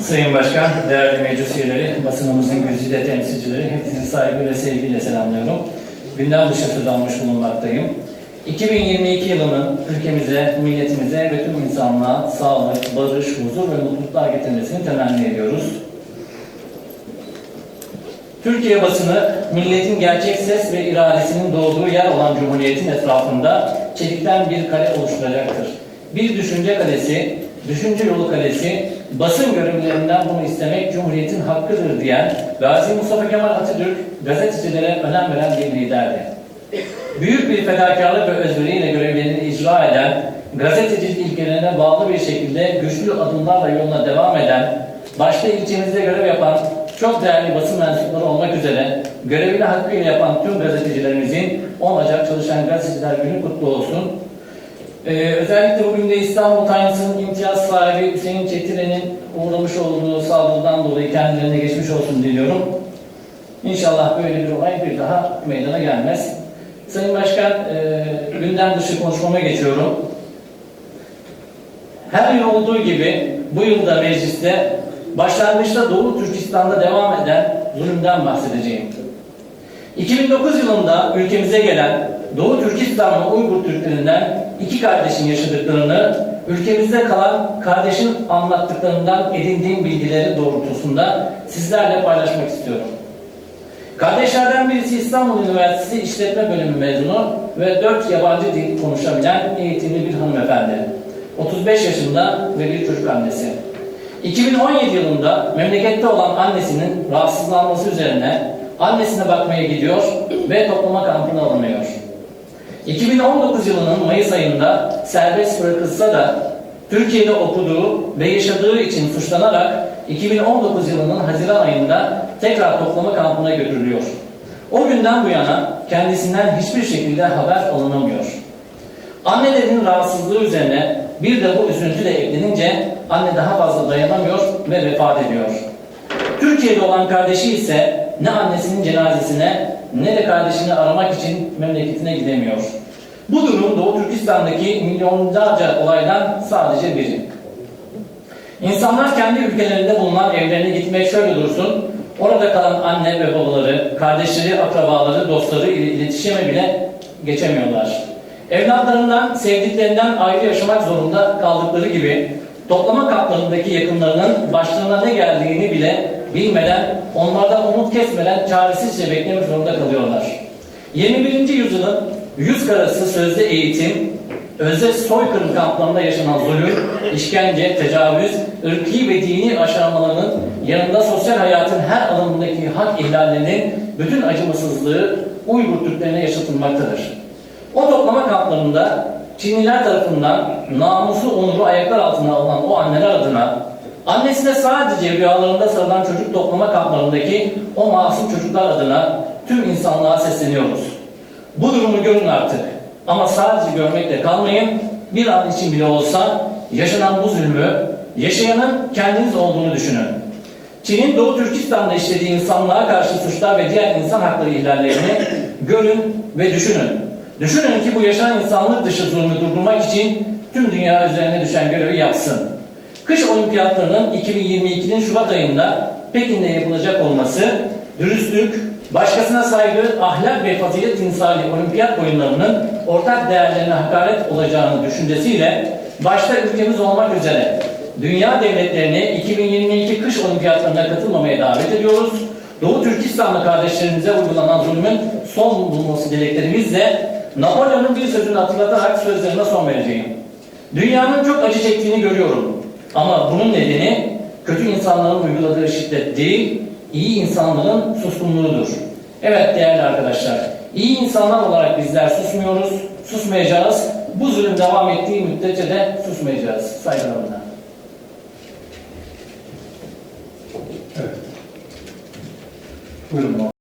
Sayın Başkan, değerli meclis üyeleri, basınımızın güzide temsilcileri, hepinizi saygı ve sevgiyle selamlıyorum. Gündem dışı söz almış bulunmaktayım. 2022 yılının ülkemize, milletimize ve tüm insanlığa sağlık, barış, huzur ve mutluluklar getirmesini temenni ediyoruz. Türkiye basını, milletin gerçek ses ve iradesinin doğduğu yer olan Cumhuriyet'in etrafında çelikten bir kale oluşturacaktır. Bir düşünce kalesi, düşünce yolu kalesi, basın görevlilerinden bunu istemek Cumhuriyet'in hakkıdır diyen Gazi Mustafa Kemal Atatürk gazetecilere önem veren bir liderdi. Büyük bir fedakarlık ve özveriyle görevlerini icra eden, gazetecilik ilkelerine bağlı bir şekilde güçlü adımlarla yoluna devam eden, başta ilçemizde görev yapan çok değerli basın mensupları olmak üzere görevini hakkıyla yapan tüm gazetecilerimizin 10 Ocak Çalışan Gazeteciler Günü kutlu olsun. Ee, özellikle bugün de İstanbul Times'ın imtiyaz sahibi Hüseyin Çetire'nin uğramış olduğu saldırıdan dolayı kendilerine geçmiş olsun diliyorum. İnşallah böyle bir olay bir daha meydana gelmez. Sayın Başkan, e, gündem dışı konuşmama geçiyorum. Her yıl olduğu gibi bu yılda mecliste başlangıçta Doğu Türkistan'da devam eden zulümden bahsedeceğim. 2009 yılında ülkemize gelen Doğu Türkistanlı Uygur Türklerinden iki kardeşin yaşadıklarını, ülkemizde kalan kardeşin anlattıklarından edindiğim bilgileri doğrultusunda sizlerle paylaşmak istiyorum. Kardeşlerden birisi İstanbul Üniversitesi İşletme Bölümü mezunu ve 4 yabancı dil konuşabilen eğitimli bir hanımefendi. 35 yaşında ve bir çocuk annesi. 2017 yılında memlekette olan annesinin rahatsızlanması üzerine annesine bakmaya gidiyor ve toplama kampına alınıyor. 2019 yılının Mayıs ayında serbest bırakılsa da Türkiye'de okuduğu ve yaşadığı için suçlanarak 2019 yılının Haziran ayında tekrar toplama kampına götürülüyor. O günden bu yana kendisinden hiçbir şekilde haber alınamıyor. Annelerin rahatsızlığı üzerine bir de bu üzüntü de eklenince anne daha fazla dayanamıyor ve vefat ediyor. Türkiye'de olan kardeşi ise ne annesinin cenazesine ne de kardeşini aramak için memleketine gidemiyor. Bu durum Doğu Türkistan'daki milyonlarca olaydan sadece biri. İnsanlar kendi ülkelerinde bulunan evlerine gitmek şöyle dursun, orada kalan anne ve babaları, kardeşleri, akrabaları, dostları ile iletişime bile geçemiyorlar. Evlatlarından, sevdiklerinden ayrı yaşamak zorunda kaldıkları gibi toplama kamplarındaki yakınlarının başlarına ne geldiğini bile bilmeden, onlardan umut kesmeden çaresizce beklemek zorunda kalıyorlar. 21. yüzyılın yüz karası sözde eğitim, özde soykırım kamplarında yaşanan zulüm, işkence, tecavüz, ırki ve dini aşağılamaların yanında sosyal hayatın her alanındaki hak ihlallerinin bütün acımasızlığı Uygur Türklerine yaşatılmaktadır. O toplama kamplarında Çinliler tarafından namusu onuru ayaklar altına alınan o anneler adına annesine sadece rüyalarında sarılan çocuk toplama kamplarındaki o masum çocuklar adına tüm insanlığa sesleniyoruz. Bu durumu görün artık. Ama sadece görmekle kalmayın. Bir an için bile olsa yaşanan bu zulmü yaşayanın kendiniz olduğunu düşünün. Çin'in Doğu Türkistan'da işlediği insanlığa karşı suçlar ve diğer insan hakları ihlallerini görün ve düşünün. Düşünün ki bu yaşanan insanlık dışı zulmü durdurmak için tüm dünya üzerine düşen görevi yapsın. Kış olimpiyatlarının 2022'nin Şubat ayında Pekin'de yapılacak olması, dürüstlük, başkasına saygı, ahlak ve fazilet timsali olimpiyat oyunlarının ortak değerlerine hakaret olacağını düşüncesiyle başta ülkemiz olmak üzere dünya devletlerini 2022 kış olimpiyatlarına katılmamaya davet ediyoruz. Doğu Türkistanlı kardeşlerimize uygulanan zulmün son bulması dileklerimizle Napolyon'un bir sözünü hatırlatarak sözlerime son vereceğim. Dünyanın çok acı çektiğini görüyorum. Ama bunun nedeni kötü insanların uyguladığı şiddet değil, iyi insanların suskunluğudur. Evet değerli arkadaşlar, iyi insanlar olarak bizler susmuyoruz, susmayacağız. Bu zulüm devam ettiği müddetçe de susmayacağız. Saygılarımla. Evet. Buyurun.